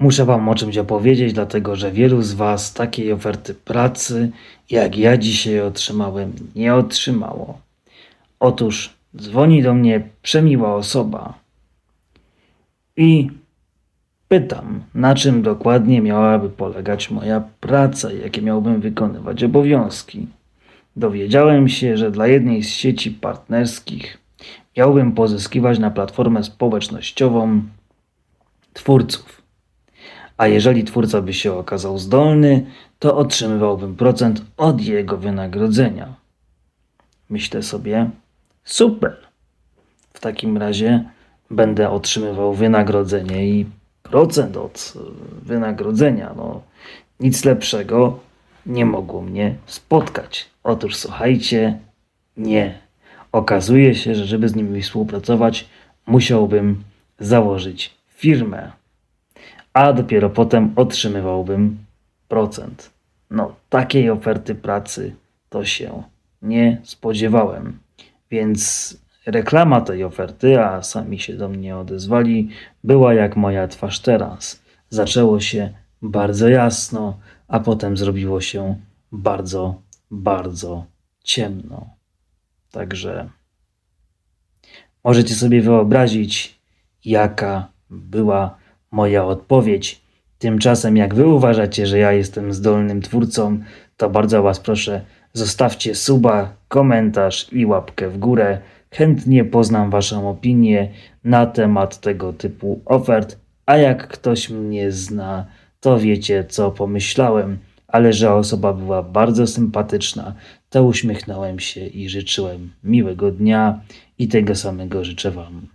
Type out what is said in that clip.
Muszę Wam o czymś opowiedzieć, dlatego że wielu z Was takiej oferty pracy, jak ja dzisiaj otrzymałem, nie otrzymało. Otóż dzwoni do mnie przemiła osoba i pytam, na czym dokładnie miałaby polegać moja praca, jakie miałbym wykonywać obowiązki. Dowiedziałem się, że dla jednej z sieci partnerskich miałbym pozyskiwać na platformę społecznościową twórców. A jeżeli twórca by się okazał zdolny, to otrzymywałbym procent od jego wynagrodzenia. Myślę sobie, super. W takim razie będę otrzymywał wynagrodzenie i procent od e, wynagrodzenia. No, nic lepszego nie mogło mnie spotkać. Otóż słuchajcie, nie. Okazuje się, że żeby z nimi współpracować, musiałbym założyć firmę, a dopiero potem otrzymywałbym procent. No, takiej oferty pracy to się nie spodziewałem. Więc reklama tej oferty, a sami się do mnie odezwali, była jak moja twarz teraz. Zaczęło się bardzo jasno, a potem zrobiło się bardzo, bardzo ciemno. Także możecie sobie wyobrazić, jaka była moja odpowiedź. Tymczasem, jak wy uważacie, że ja jestem zdolnym twórcą, to bardzo was proszę, zostawcie suba, komentarz i łapkę w górę. Chętnie poznam waszą opinię na temat tego typu ofert, a jak ktoś mnie zna, to wiecie co pomyślałem, ale że osoba była bardzo sympatyczna, to uśmiechnąłem się i życzyłem miłego dnia i tego samego życzę wam.